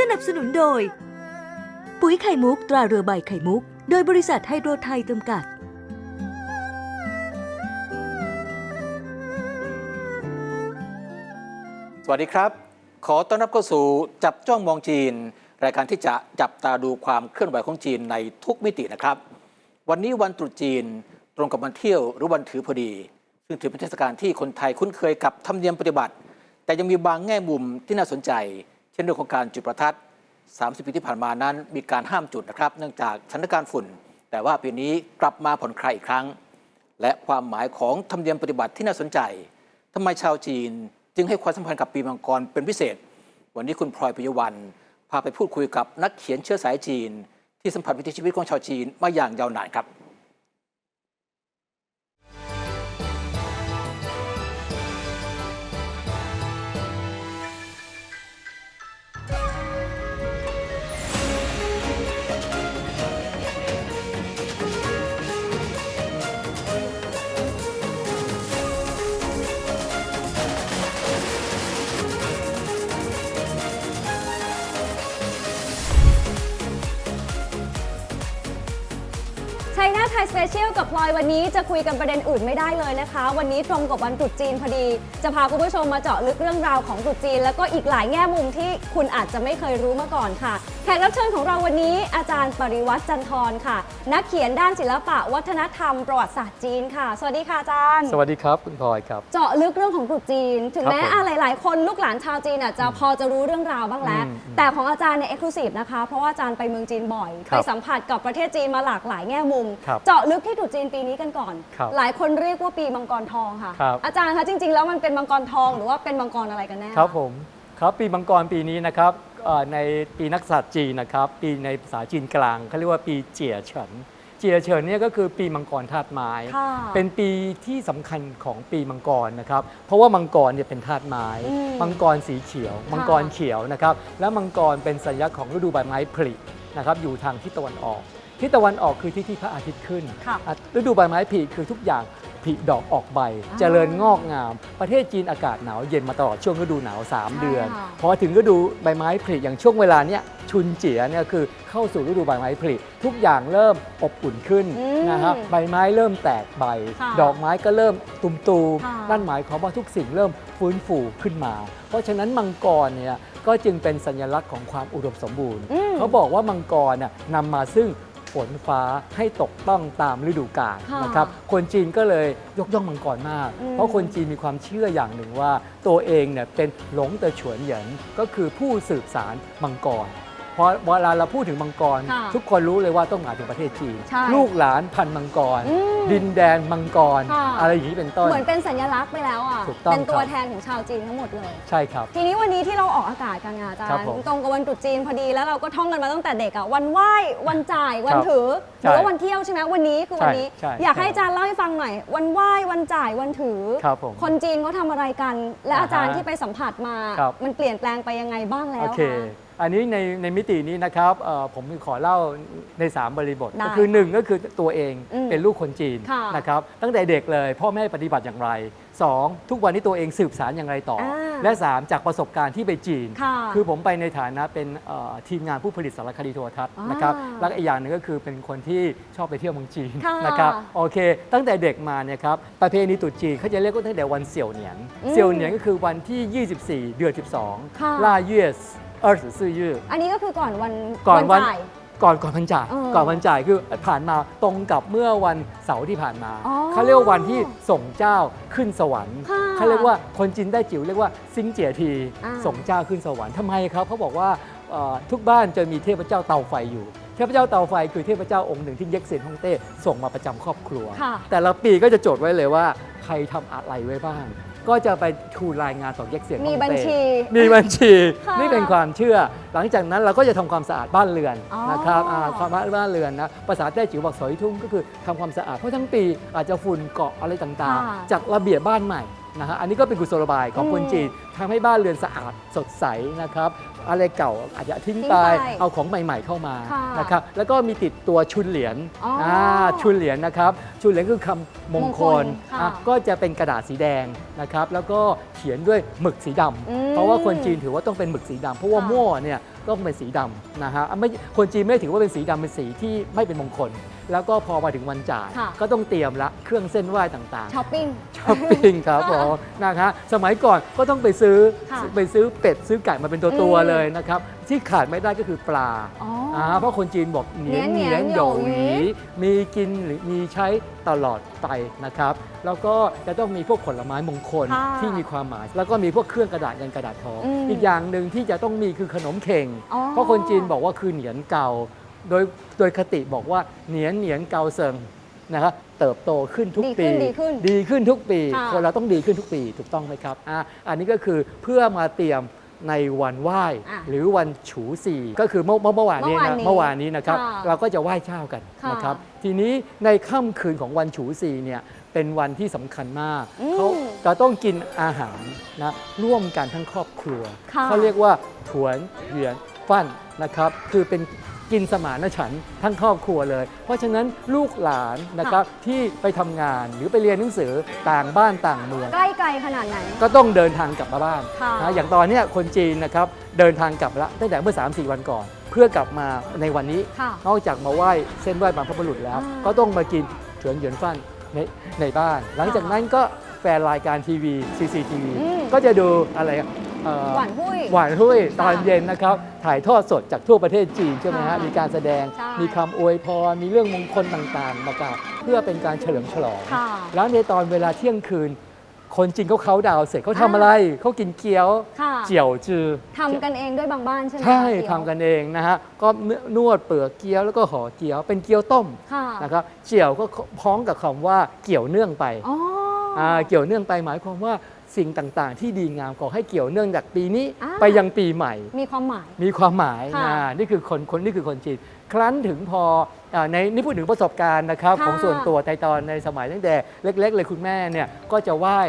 สนับสนุนโดย ปุ๋ยไข่มุกตราเรือใบไข่มุก โดยบริษัทไฮโดรไทยจำกัด สวัสดีครับ ขอต้อนรับเข้าสู่จับจ้องมองจีน รายการที่จะจับตาดูความเคลื่อนไหวของจีนในทุกมิตินะครับ วันนี้วันตรุษจีนตรงกับวันเที่ยวหรือวันถือพอดี ซึ่งถือเป็นเทศกาลที่คนไทยคุ้นเคยกับธรรมเนียมปฏิบัติ แต่ยังมีบางแง่มุมที่น่าสนใจ เช่นเรื่องของการจุดประทัด 30 ปีที่ผ่านมานั้น มีการห้ามจุดนะครับ เนื่องจากสถานการณ์ฝุ่น แต่ว่าปีนี้กลับมาผ่อนคลายอีกครั้ง และความหมายของธรรมเนียมปฏิบัติที่น่าสนใจทำไมชาวจีน จึงให้ความสำคัญกับปีมังกรเป็นพิเศษ วันนี้คุณพลอยปิยวันพาไปพูดคุยกับนักเขียนเชื้อสายจีน ที่สัมผัสวิถีชีวิตของชาวจีนมาอย่างยาวนานครับ ชัยนาไทยสเปเชียลกับพลอยวันนี้จะคุยกันประเด็นอื่นไม่ได้เลยนะคะ วันนี้ตรงกับวันตรุษจีนพอดี จะพาคุณผู้ชมมาเจาะลึกเรื่องราวของตรุษจีน แล้วก็อีกหลายแง่มุมที่คุณอาจจะไม่เคยรู้มาก่อนค่ะ แขกรับเชิญของเราวันนี้อาจารย์ปริวัติจันทร์ค่ะ นักเขียนด้านศิลปะวัฒนธรรมประวัติศาสตร์จีนค่ะ สวัสดีค่ะอาจารย์ สวัสดีครับคุณพลอยครับ เจาะลึกเรื่องของตรุษจีน ถึงครับแม้ผมอะหลายๆคนลูกหลานชาวจีนอาจจะพอจะรู้เรื่องราวบ้างแล้ว อืมอืมแต่ของอาจารย์เนี่ยเอ็กซ์คลูซีฟนะคะ เพราะว่าอาจารย์ไปเมืองจีนบ่อย ครับไปสัมผัสกับประเทศจีนมาหลากหลายแง่มุม ครับเจาะลึกที่ตรุษจีนปีนี้กันก่อน ครับหลายคนเรียกว่าปีมังกรทองค่ะ ครับ อาจารย์คะจริง ๆ แล้วมันเป็นมังกรทองหรือว่าเป็นมังกรอะไรกันแน่ครับผมครับปีมังกรปีนี้นะครับเอ่อ ในปีนักษัตริย์จีนนะครับ ปีในภาษาจีนกลางเขาเรียกว่าปีเจียเฉิน เจียเฉินเนี่ยก็คือปีมังกรธาตุไม้ค่ะเป็นปีที่สำคัญของปีมังกรนะครับ เพราะว่ามังกรเนี่ยเป็นธาตุไม้อืมมังกรสีเขียว มังกรเขียวนะครับ และมังกรเป็นสัญลักษณ์ของฤดูใบไม้ผลินะครับ อยู่ทางทิศตะวันออกทิศตะวันออกคือที่ที่พระอาทิตย์ขึ้นค่ะอะฤดูใบไม้ผลิคือทุกอย่าง ผลิดอกออกใบอ่าเจริญงอกงาม ประเทศจีนอากาศหนาวเย็นมาตลอดช่วงฤดูหนาว 3 เดือนค่ะพอถึงฤดูใบไม้ผลิอย่างช่วงเวลาเนี้ยชุนเจียเนี่ยคือเข้าสู่ฤดูใบไม้ผลิทุกอย่างเริ่มอบอุ่นขึ้นอืมนะครับใบไม้เริ่มแตกใบค่ะดอกไม้ก็เริ่มตุมตูมค่ะนั่นหมายความว่าทุกสิ่งเริ่มฟื้นฟูขึ้นมา เพราะฉะนั้นมังกรเนี่ยก็จึงเป็นสัญลักษณ์ของความอุดมสมบูรณ์อืมเขาบอกว่ามังกรน่ะนำมาซึ่ง ฝนฟ้าให้ตกต้องตามฤดูกาลค่ะนะครับ คนจีนก็เลยยกย่องมังกรมาก อืม เพราะคนจีนมีความเชื่ออย่างหนึ่งว่า ตัวเองเนี่ยเป็นหลงเตอฉวนเหยินก็คือผู้สืบสารมังกร เพราะเวลาเราพูดถึงมังกร ค่ะทุกคนรู้เลยว่าต้องหมายถึงประเทศจีน ใช่ลูกหลานพันธุ์มังกร อืมดินแดนมังกร ค่ะ อะไรอย่างนี้เป็นต้น เหมือนเป็นสัญลักษณ์ไปแล้วอะ ถูกต้องเป็นตัวครับ แทนของชาวจีนทั้งหมดเลย ใช่ครับ ทีนี้วันนี้ที่เราออกอากาศกันอะอาจารครับย์ผมตรงกับวันตรุษจีนพอดีแล้วเราก็ท่องกันมาตั้งแต่เด็กอะวันไหว้วันจ่ายวันครับถือหใช่รือว่าวันเที่ยวใช่ไหมวันนี้คือวันนี้ ใช่ใช่อยากให้ใช่อาจารย์เล่าให้ฟังหน่อย วันไหว้วันจ่ายวันถือ ครับผมคนจีนเขาทำอะไรกัน และอ่าฮะอาจารย์ที่ไปสัมผัสมา ครับ มันเปลี่ยนแปลงไปยังไงบ้างแล้โอวเค คะ อันนี้ในในมิตินี้นะครับเอ่อผมขอเล่าใน 3 บริบท ได้ก็คือ 1 ก็คือตัวเองอืมเป็นลูกคนจีนค่ะนะครับตั้งแต่เด็กเลยพ่อแม่ปฏิบัติอย่างไร 2. ทุกวันนี้ตัวเองสืบสารอย่างไรต่ออา และ 3 จากประสบการณ์ที่ไปจีน ค่ะ คือผมไปในฐานะเป็นเอ่อทีมงานผู้ผลิตสารคดีโทรทัศน์อ่านนะครับแล้วอีกอย่างหนึงก็คือเป็นคนที่ชอบไปเที่ยวเมืองจีนค่ะนะครับโอเค ตั้งแต่เด็กมาเนี่ยครับประเพณีตรุษจีนเขาจะเรียกว่าตั้งแต่วันเสี่ยวเหนียนอืมเสี่ยวเหนียนก็คือวันที่ 24 เดือน ค่ะ12 ล่าเย่ เอิร์ธซื่อยืออันนี้ก็คือก่อนวันก่อนวันจ่าย ก่อนก่อนวันจ่ายเออก่อนวันจ่ายคือผ่านมาตรงกับเมื่อวันเสาร์ที่ผ่านมาอ๋อเขาเรียกว่าวันที่ส่งเจ้าขึ้นสวรรค์ค่ะเขาเรียกว่าคนจีนได้จิ๋วเรียกว่าซิงเจียที อ่า ส่งเจ้าขึ้นสวรรค์ทำไมครับเขาบอกว่าเอ่อทุกบ้านจะมีเทพเจ้าเตาไฟอยู่ เทพเจ้าเตาไฟคือเทพเจ้าองค์หนึ่งที่เย็กเซียนฮ่องเต้ส่งมาประจำครอบครัว ค่ะ แต่ละปีก็จะจดไว้เลยว่าใครทำอะไรไว้บ้าง ก็จะไปทูลรายงานต่อเย็กเซียนฮ่มีองเต้บัญชี มีบัญชี ค่ะนี่เป็นความเชื่อ หลังจากนั้นเราก็จะทำความสะอาดบ้านเรือนอ๋อ นะครับาความบ้านเรือนนะภาษาแต้จิ๋วบอกสอยทุ่งก็คือทำความสะอาดเพราะทั้งปีอาจจะฝุ่นเกาะอะไรต่างค่ะๆจัดระเบียบบ้านใหม่ นะฮะอันนี้ก็เป็นกุศโลบายของคนอืมจีนทำให้บ้านเรือนสะอาดสดใสนะครับอะไรเก่าอาจจะทิ้งทิ้งไปไปเอาของใหม่ ๆเข้ามาค่ะนะครับแล้วก็มีติดตัวชุนเหรียญอ๋ออ่าชุนเหรียญนะครับชุนเหรียญคือคำมงคลมงคลค่ะอะก็จะเป็นกระดาษสีแดงนะครับแล้วก็เขียนด้วยหมึกสีดำอืมเพราะว่าคนจีนถือว่าต้องเป็นหมึกสีดำเพราะว่าค่ะมั่วเนี่ยต้องเป็นสีดำนะฮะไม่คนจีนไม่ได้ถือว่าเป็นสีดำเป็นสีที่ไม่เป็นมงคล แล้วก็พอมาถึงวันจ่าย ค่ะ ก็ต้องเตรียมละเครื่องเส้นไหว้ต่างๆ ช้อปปิ้ง ช้อปปิ้งครับผม นะคะสมัยก่อนก็ต้องไปซื้อค่ะไปซื้อเป็ดซื้อไก่มาเป็นตัวอืๆมเลยนะครับ ที่ขาดไม่ได้ก็คือปลาอ๋ออ่าเพราะคนจีนบอกเหนียนเหเหนีนียยนนโหโหยยหหวีวีมีกินหรือมีใช้ตลอดไปนะครับ แล้วก็จะต้องมีพวกผลไม้มงคลค่ะที่มีความหมาย แล้วก็มีพวกเครื่องกระดาษเงินกระดาษทองอืมอีกอย่างหนึ่งที่จะต้องมีคือขนมเข่ง อ๋อ เพราะคนจีนบอกว่าคือเหนียนเก่า โดยโดยคติบอกว่าเหนียนเหนียนเกาเซิงนะครับเติบโตขึ้นทุกดีปีขึ้นดีขึ้นดีขึ้นทุกปีค่ะคนเราต้องดีขึ้นทุกปีถูกต้องไหมครับอะอันนี้ก็คือเพื่อมาเตรียมในวันไหว้อะหรือวันฉูสี่ก็คือเมื่อเมื่อเมื่อวานนี้นะเมื่เมื่อวาวอานนนี้นี้นะครับค่ะเราก็จะไหว้เจ้ากันค่ะนะครับ ทีนี้ในค่ำคืนของวันฉูสี่เนี่ยเป็นวันที่สำคัญมากอืมเขาจะต้องกินอาหารนะร่วมกันทั้งครอบครัวค่ะเขาเรียกว่าถวนเหวียนฟั่นนะครับ คือเป็น กินสมานฉันท์ทั้งครอบครัวเลย เพราะฉะนั้นลูกหลานนะครับที่ไปทำงานหรือไปเรียนหนังสือต่างบ้านต่างเมือง ใกล้ไกลขนาดไหน ก็ต้องเดินทางกลับมาบ้านค่ะนะอย่างตอนเนี้ยคนจีนนะครับเดินทางกลับละตั้งแต่เมื่อ 3-4 วันก่อน เพื่อกลับมาในวันนี้ ค่ะนอกจากมาไหว้เส้นไหว้บรรพบุรุษแล้ว อ่าก็ต้องมากินเฉวนเหยียนฟั่นในในบ้าน หลังจากนั้นก็แฟนรายการทีวี CCTV อืม ก็จะดูอะไร เอ่อหวานหุ้ย หวานหุ้ยตอนค่ะเย็นนะครับ ถ่ายทอดสดจากทั่วประเทศจีนใช่ไหมฮะ ค่ะมีการแสดง ใช่มีคำอวยพร มีเรื่องมงคลต่างๆ มากล่าวเพื่อเป็นการเฉลิมฉลอง ค่ะแล้วในตอนเวลาเที่ยงคืน คนจีนเขาเขาน์ดาวน์เสร็จเขาทำอ่าอะไร เขากินเกี๊ยว ค่ะ เจียวจือ ทำกันเองด้วยบางบ้านใช่ไหมใช่คะเดี๋ยวทำกันเองนะฮะ ก็นวดเปลือกเกี๊ยวแล้วก็ห่อเกี๊ยว เป็นเกี๊ยวต้มค่ะ นะครับ เจียวก็พ้องกับคำว่าเกี่ยวเนื่องไป อ๋อออ่า เกี่ยวเนื่องไปหมายความว่าสิ่งต่างๆ ที่ดีงามขอให้เกี่ยวเนื่องจากปีนี้อ่า ไปยังปีใหม่ มีความหมาย มีความหมายค่ะนะนี่คือคนคนนี่คือคนจีน ครั้นถึงพออาในนี่พูดถึงประสบการณ์นะครับ ค่ะของส่วนตัวในตอนในสมัยตั้งแต่เล็ก ๆ เลยคุณแม่เนี่ยก็จะไหว้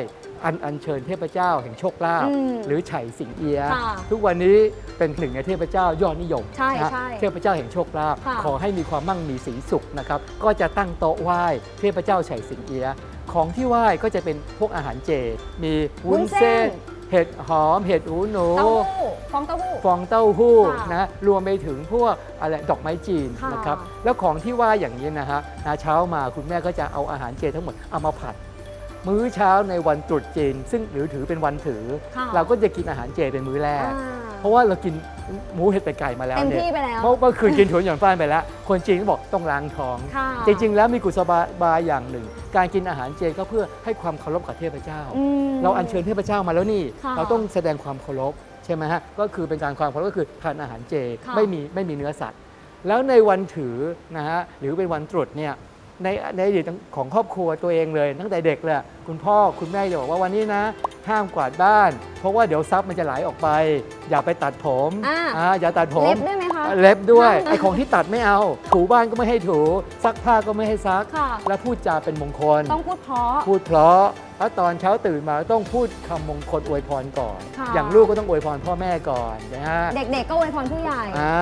อันอัญเชิญเทพเจ้าแห่งโชคลาภอืมหรือไฉสิงเอียะค่ะทุกวันนี้เป็นหนึ่งในเทพเจ้ายอดนิยมใช่นะใช่เทพเจ้าแห่งโชคลาภค่ะขอให้มีความมั่งมีสีสุขนะครับก็จะตั้งโต๊ะไหว้เทพเจ้าไฉสิงเอียะของที่ไหว้ก็จะเป็นพวกอาหารเจ มีวุ้นเส้นเห็ดหอม เห็ดหูหนู เต้าหู้ฟองเต้าหู้ ฟองเต้าหู้ค่ะนะรวมไปถึงพวกอะไรดอกไม้จีนค่ะนะครับแล้วของที่ว่าอย่างนี้นะฮะนะเช้ามาคุณแม่ก็จะเอาอาหารเจทั้งหมดเอามาผัด มื้อเช้าในวันตรุษจีน ซึ่งหรือถือเป็นวันถือ ค่ะ เราก็จะกินอาหารเจเป็นมื้อแรกอ่าเพราะว่าเรากินหมูเห็ดเป็ดไก่มาแล้วเต็มเนี่ยที่ไปแล้วเพราะเมื่อคืนกินถั่วหยวนฟ้านไปแล้ว คนจีนก็บอกต้องล้างท้อง ค่ะจริง ๆ แล้วมีกุศลบายอย่างหนึ่ง การกินอาหารเจก็เพื่อให้ความเคารพกับเทพเจ้า อืม เราอัญเชิญเทพเจ้ามาแล้วนี่ ค่ะเราต้องแสดงความเคารพใช่ไหมฮะ ก็คือเป็นการความเคารพก็คือทานอาหารเจ ค่ะ ไม่มีไม่มีเนื้อสัตว์ แล้วในวันถือนะฮะหรือเป็นวันตรุษเนี่ย ในในอดีตของครอบครัวตัวเองเลย ตั้งแต่เด็กเลยคุณพ่อคุณแม่จะบอกว่าวันนี้นะ ห้ามกวาดบ้าน เพราะว่าเดี๋ยวทรัพย์มันจะไหลออกไป อย่าไปตัดผมอ่า อ่าอย่าตัดผม เล็บด้วยไหมคะ เล็บด้วยห้ามนะไอของที่ตัดไม่เอา ถูบ้านก็ไม่ให้ถู ซักผ้าก็ไม่ให้ซัก ค่ะ แล้วพูดจาเป็นมงคล ต้องพูดเพราะ พูดเพราะ แล้วตอนเช้าตื่นมาต้องพูดคำมงคลอวยพรก่อน ค่ะ อย่างลูกก็ต้องอวยพรพ่อแม่ก่อนนะฮะเด็กๆก็อวยพรผู้ใหญ่ อ่า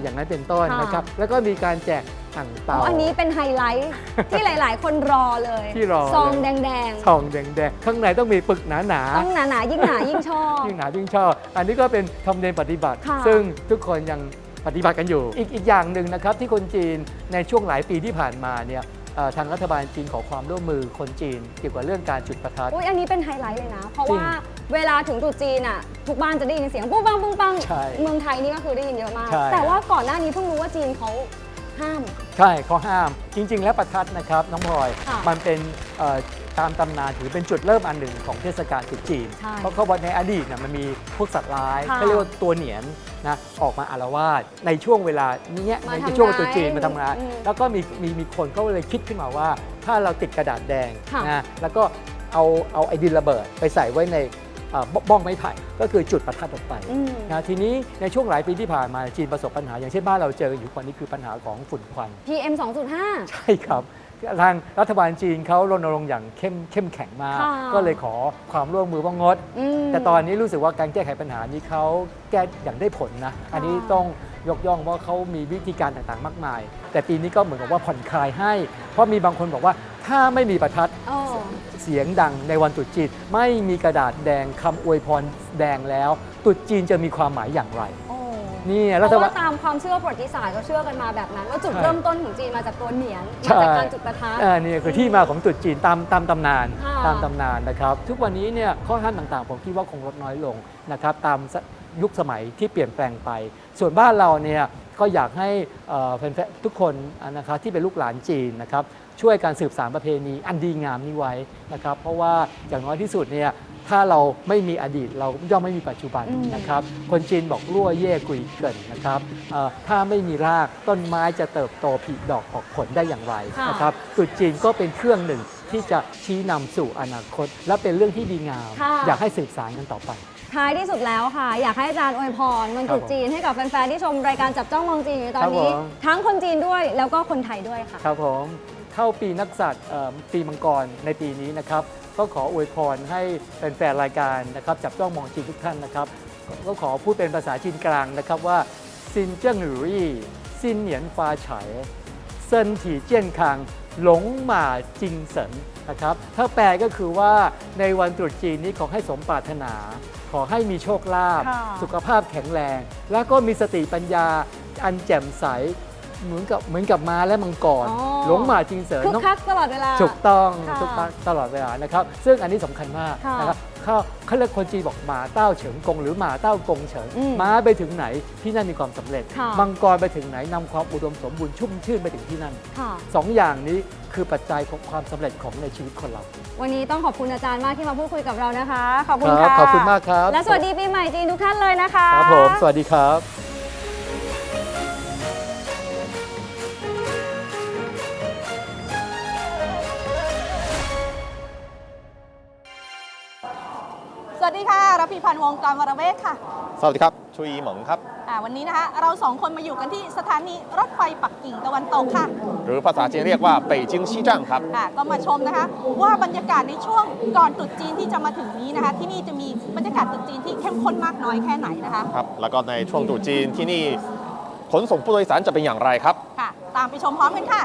อย่างนั้นเป็นต้นค่ะ นะครับ แล้วก็มีการแจกอ่างอ๋เปาออันนี้เป็นไฮไลท์ ที่หลายๆ คนรอเลยที่รอซองเลย แดงทองแดงๆข้างในต้องมีปึกหนาๆต้องหนาๆ ยิ่งหนายิ่งชอบๆยิ่งหนายิ่งชอบ อันนี้ก็เป็นธรรมเนียมปฏิบัติ ค่ะซึ่งทุกคนยังปฏิบัติกันอยู่ อีกอีกอย่างหนึ่งนะครับที่คนจีนในช่วงหลายปีที่ผ่านมาเนี่ยเอ่อ ทางรัฐบาลจีนขอความร่วมมือคนจีนเกี่ยวกับเรื่องการจุดประทัด อุ้ยอันนี้เป็นไฮไลท์เลยนะ เพราะจริงว่าเวลาถึงตรุษจีนอะทุกบ้านจะได้ยินเสียงปุ้งปังปุ้งปัง ใช่เมืองไทยนี่ก็คือได้ยินเยอะมาก ใช่ แต่ว่าก่อนหน้านี้เพิ่งรู้ว่าจีนเขา ห้าม ใช่เขาห้ามจริง ๆ แล้วประทัดนะครับน้องพลอยค่ะ มันเป็นเอ่อตามตำนานถือเป็นจุดเริ่มอันหนึ่งของเทศกาลตรุษจีน ใช่ เพราะเขาบอกในอดีตเนี่ยมันมีพวกสัตว์ร้ายค่ะเขาเรียกว่าตัวเหนียนนะออกมาอารวาสในช่วงเวลานี้มาในทำช่วงตรุษร้ายจีนมาทำงานอืมแล้วก็มีมีมีคนก็เลยคิดขึ้นมาว่า ถ้าเราติดกระดาษแดงค่ะ นะแล้วก็เอาเอาไอ้ดินระเบิดไปใส่ไว้ในเอ่อ บ้องไม้ไผ่ก็คือจุดประทัดออกไปอืมนะทีนี้ในช่วงหลายปีที่ผ่านมาจีนประสบปัญหา อย่างเช่นบ้านเราเจออยู่วันนี้คือปัญหาของฝุ่นควัน PM 2.5 ใช่ครับทางรัฐบาลจีนเขารณรงค์อย่างเข้มเข้มแข็งมากค่ะก็เลยขอความร่วมมือว่างดอืมแต่ตอนนี้รู้สึกว่าการแก้ไขปัญหานี้เขาแก้อย่างได้ผลนะ อันนี้ต้องยกย่องว่าเขามีวิธีการต่างๆ มากมาย แต่ปีนี้ก็เหมือนกับว่าผ่อนคลายให้ เพราะมีบางคนบอกว่า ถ้าไม่มีประทัดอ๋อเสียงดังในวันตรุษจีน ไม่มีกระดาษแดงคำอวยพรแดงแล้วตรุษจีนจะมีความหมายอย่างไร โอ้นี่เพรัฐราะบาว่าลตามความเชื่อประวัติศาสตร์ก็เชื่อกันมาแบบนั้น ว่าจุดใช่ เริ่มต้นของจีนมาจากตัวเหนียนใช่มาจากการจุดประทัด อ่านี่คือที่มาของตรุษจีนตามตามตำนานค่ะตามตำนานนะครับ ทุกวันนี้เนี่ยข้อห้ามต่างๆ ผมคิดว่าคงลดน้อยลงนะครับตามสยุคสมัยที่เปลี่ยนแปลงไป ส่วนบ้านเราเนี่ยก็อยากให้เอ่อแฟนๆทุกคนนะครับที่เป็นลูกหลานจีนนะครับ ช่วยการสืบสานประเพณีอันดีงามนี้ไว้นะครับ เพราะว่าอย่างน้อยที่สุดเนี่ยถ้าเราไม่มีอดีตเราย่อมไม่มีปัจจุบันอืมนะครับ คนจีนบอกรั่วเย่กุยเกินนะครับเอ่อถ้าไม่มีรากต้นไม้จะเติบโตผลิดอกออกผลได้อย่างไรค่ะนะครับตรุษจีนก็เป็นเครื่องหนึ่งที่จะชี้นำสู่อนาคต และเป็นเรื่องที่ดีงามค่ะอยากให้สืบสานกันต่อไป ท้ายที่สุดแล้วค่ะ อยากให้อาจารย์อวยพรวันตรุษจีนให้กับแฟนๆที่ชมรายการจับจ้องมองจีนอยู่ในตอนนี้ครับผมทั้งคนจีนด้วยแล้วก็คนไทยด้วยค่ะ ครับผม เข้าปีนักษัตริย์เอ่อปีมังกรในปีนี้นะครับก็ขออวยพรให้แฟนๆรายการนะครับจับจ้องมองจีนทุกท่านนะครับ ก็ขอพูดเป็นภาษาจีนกลางนะครับว่าซินเจิ้งหรืออีซินเหนียนฟ้าไฉเซินถี่เจี้ยนคังหลงหมาจิงเสินนะครับถ้าแปลก็คือว่าในวันตรุษจีนนี้ขอให้สมปรารถนา ขอให้มีโชคลาภค่ะสุขภาพแข็งแรง แล้วก็มีสติปัญญาอันแจ่มใส เหมือนกับเหมือนกับม้าและมังกรอ๋อ หลงหมาจิงเสริญคึกน้องคักตลอดเวลา ถูกต้องค่ะทุกครั้งตลอดเวลานะครับ ซึ่งอันนี้สำคัญมากค่ะนะครับเขาเขาเรียกคนจีนบอกหมาเต้าเฉิงกงหรือหมาเต้ากงเฉิงอืมม้าไปถึงไหนที่นั่นมีความสำเร็จ ค่ะ มังกรไปถึงไหนนำความอุดมสมบูรณ์ชุ่มชื่นไปถึงที่นั่น ค่ะ สองอย่างนี้คือปัจจัยของความสำเร็จของในชีวิตคนเรา วันนี้ต้องขอบคุณอาจารย์มากที่มาพูดคุยกับเรานะคะ ขอบคุณครับค่ะขอบคุณมากครับ และสวัสดีปีใหม่จีนทุกท่านเลยนะคะ ครับผม สวัสดีครับ รพีพันธ์วงศ์กรวรเวทค่ะ สวัสดีครับชุยหมงครับอ่าวันนี้นะคะเราสองคนมาอยู่กันที่สถานีรถไฟปักกิ่งตะวันตกค่ะ หรือภาษาจีนเรียกว่าเป่ยจิงชี้จั่งครับอ่าก็มาชมนะคะ ว่าบรรยากาศในช่วงก่อนตรุษจีนที่จะมาถึงนี้นะคะ ที่นี่จะมีบรรยากาศตรุษจีนที่เข้มข้นมากน้อยแค่ไหนนะคะครับแล้วก็ในช่วงตรุษจีนที่นี่ขนส่งผู้โดยสารจะเป็นอย่างไรครับค่ะ ตามไปชมพร้อมกันค่ะ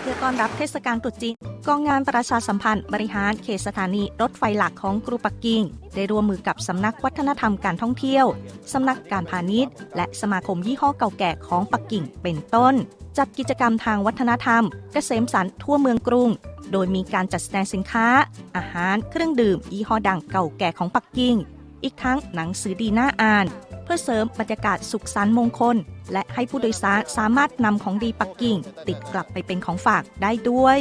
เพื่อต้อนรับเทศกาลตรุษจีนกองงานประชาสัมพันธ์ บริหารเขตสถานีรถไฟหลักของกรุปักกิ่ง ได้ร่วมมือกับสำนักวัฒนธรรมการท่องเที่ยว สำนักการพาณิชย์ และสมาคมยี่ห้อเก่าแก่ของปักกิ่งเป็นต้น จัดกิจกรรมทางวัฒนธรรม เกษมสันทั่วเมืองกรุง โดยมีการจัดแสดงสินค้า อาหารเครื่องดื่มยี่ห้อดังเก่าแก่ของปักกิ่ง อีกทั้งหนังสือดีน่าอ่าน พื่อเสริมบรรยากาศสุขสันต์มงคล และให้ผู้โดยสารสามารถนำของดีปักกิ่ง ติดกลับไปเป็นของฝากได้ด้วย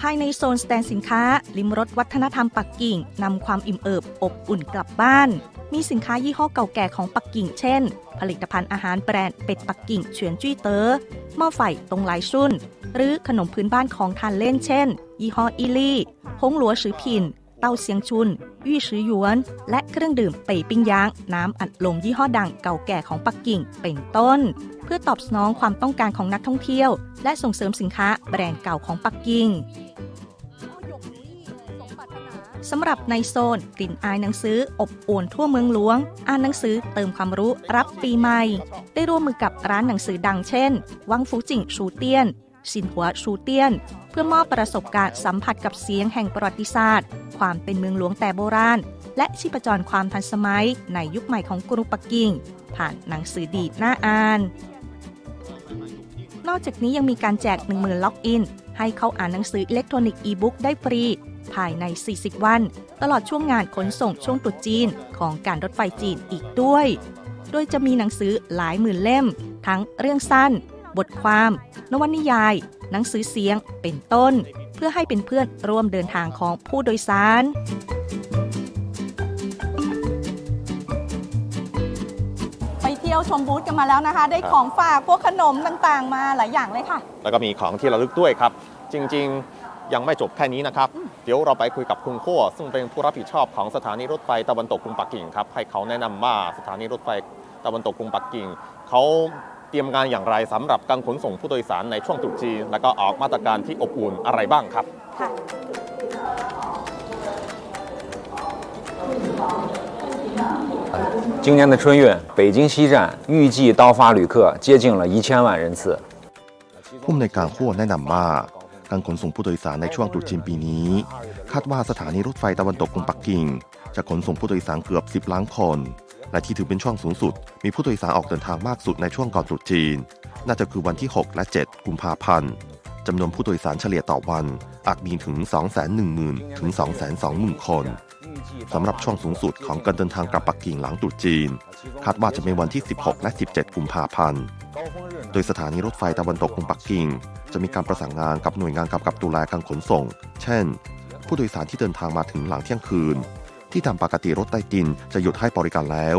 ภายในโซนสแตนสินค้า ลิมรสวัฒนธรรมปักกิ่งนำความอิ่มเอิบอบอุ่นกลับบ้าน มีสินค้ายี่ห้อเก่าแก่ของปักกิ่ง เช่น ผลิตภัณฑ์อาหารแบรนด์เป็ดปักกิ่งเฉียนจุ้ยเตอ๋อหม้อไฟตรงหลายชุนหรือขนมพื้นบ้านของทานเล่นเช่น ยี่ห้ออีลี่พงหลัวสือพิน เต้าเซียงชุนยี่สือหยวน และเครื่องดื่มเป่ยปิ้งย่าง น้ำอัดลมยี่ห้อดังเก่าแก่ของปักกิ่งเป็นต้น เพื่อตอบสนองความต้องการของนักท่องเที่ยว และส่งเสริมสินค้าแบรนด์เก่าของปักกิ่งสำหรับในโซนกลิ่นอายหนังสือ อบอวนทั่วเมืองหลวง อ่านหนังสือเติมความรู้รับปีใหม่ ได้ร่วมมือกับร้านหนังสือดังเช่น วังฟูจิงชูเตียน สินหัวชูเตี้ยน เพื่อมอบประสบการณ์สัมผัสกับเสียงแห่งประวัติศาสตร์ ความเป็นเมืองหลวงแต่โบราณ และชีพจรความทันสมัย ในยุคใหม่ของกรุงปักกิ่ง ผ่านหนังสือดีดหน่าอ่าน นอกจากนี้ยังมีการแจก 10,000 ล็อกอิน ให้เข้าอ่านหนังสืออิเล็กทรอนิกส์อีบุ๊กได้ฟรี ภายใน 40 วัน ตลอดช่วงงานขนส่งช่วงตรุษจีนของการรถไฟจีนอีกด้วย โดยจะมีหนังสือหลายหมื่นเล่ม ทั้งเรื่องสั้น บทความ นวนิยาย หนังสือเสียง เป็นต้น เพื่อให้เป็นเพื่อนร่วมเดินทางของผู้โดยสาร ไปเที่ยวชมบูธกันมาแล้วนะคะ ได้ของฝากพวกขนมต่างๆ มาหลายอย่างเลยค่ะ แล้วก็มีของที่ระลึกด้วยครับ จริง ๆ ยังไม่จบแค่นี้นะครับ เดี๋ยวเราไปคุยกับคุณขั้วซึ่งเป็นผู้รับผิดชอบของสถานีรถไฟตะวันตกกรุงปักกิ่งครับให้เขาแนะนำว่าสถานีรถไฟตะวันตกกรุงปักกิ่งเขา เตรียมงานอย่างไรสำหรับการขนส่งผู้โดยสารในช่วงตรุษจีน แล้วก็ออกมาตรการที่อบอุ่นอะไรบ้างครับ ค่ะ 今年的春运，北京西站预计到发旅客接近了一千万人次。 ผู้อำนวยการขั้วแนะนำว่าการขนส่งผู้โดยสารในช่วงตรุษจีนปีนี้ คาดว่าสถานีรถไฟตะวันตกกรุงปักกิ่ง จะขนส่งผู้โดยสารเกือบ 10 ล้านคน และที่ถือเป็นช่วงสูงสุด มีผู้โดยสารออกเดินทางมากสุดในช่วงก่อนตรุษจีน น่าจะคือวันที่ 6 และ 7 กุมภาพันธ์จำนวนผู้โดยสารเฉลี่ยต่อวัน อาจมีถึง 210,000 ถึง 220,000 คนสำหรับช่วงสูงสุดของการเดินทางกลับปักกิ่งหลังตรุษจีน คาดว่าจะเป็นวันที่ 16 และ 17 กุมภาพันธ์ โดยสถานีรถไฟตะวันตกกรุงปักกิ่ง จะมีการประสานงานกับหน่วยงานกำกับดูแลการขนส่ง เช่น ผู้โดยสารที่เดินทางมาถึงหลังเที่ยงคืน ที่ตามปกติรถใต้ดินจะหยุดให้บริการแล้ว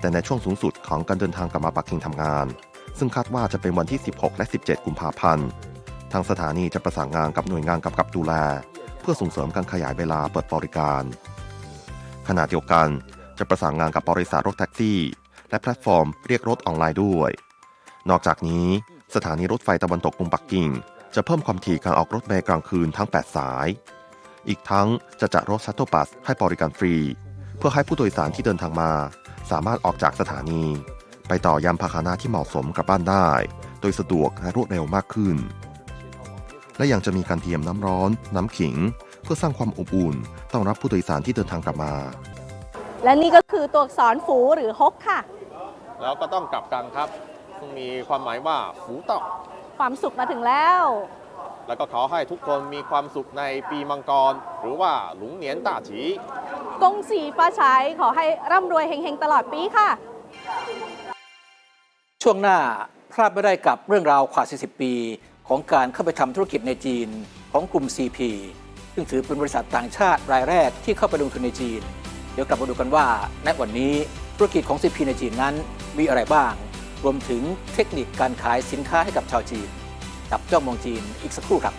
แต่ในช่วงสูงสุดของการเดินทางกลับมาปักกิ่งทำงาน ซึ่งคาดว่าจะเป็นวันที่ 16 และ 17 กุมภาพันธ์ ทางสถานีจะประสานงานกับหน่วยงานกำกับดูแล เพื่อส่งเสริมการขยายเวลาเปิดบริการ ขณะเดียวกันจะประสานงานกับบริษัทรถแท็กซี่ และแพลตฟอร์มเรียกรถออนไลน์ด้วย นอกจากนี้สถานีรถไฟตะวันตกกรุงปักกิ่ง จะเพิ่มความถี่การออกรถเมล์กลางคืนทั้ง 8 สาย อีกทั้งจะจัดรถชัตเต l ลบัสให้บริการฟรี เพื่อให้ผู้โดยสารที่เดินทางมา สามารถออกจากสถานี ไปต่อยานพาหนะที่เหมาะสมกลับบ้านได้ โดยสะดวกและรวดเร็วมากขึ้น และยังจะมีการเตรียมน้ำร้อน น้ำขิง เพื่อสร้างความอบอุ่นต้อนรับผู้โดยสารที่เดินทางกลับมา และนี่ก็คือตัวอักษรฝูหรือฮกค่ะ แล้วก็ต้องกลับกันครับ ซึ่งมีความหมายว่าฝูเต่าความสุขมาถึงแล้ว แล้วก็ขอให้ทุกคนมีความสุขในปีมังกร หรือว่าหลุงเหนียนต้าฉีกงสีฟ้าใช้ขอให้ร่ำรวยเฮงๆ ตลอดปีค่ะ ช่วงหน้าพลาดไม่ได้กับเรื่องราวกว่า40 ปี ของการเข้าไปทำธุรกิจในจีนของกลุ่ม CP ซึ่งถือเป็นบริษัทต่างชาติรายแรกที่เข้าไปลงทุนในจีน เดี๋ยวกลับมาดูกันว่าณวันนี้ธุรกิจของ CP ในจีนนั้นมีอะไรบ้าง รวมถึงเทคนิคการขายสินค้าให้กับชาวจีน จับจ้องมองจีนอีกสักครู่ครับ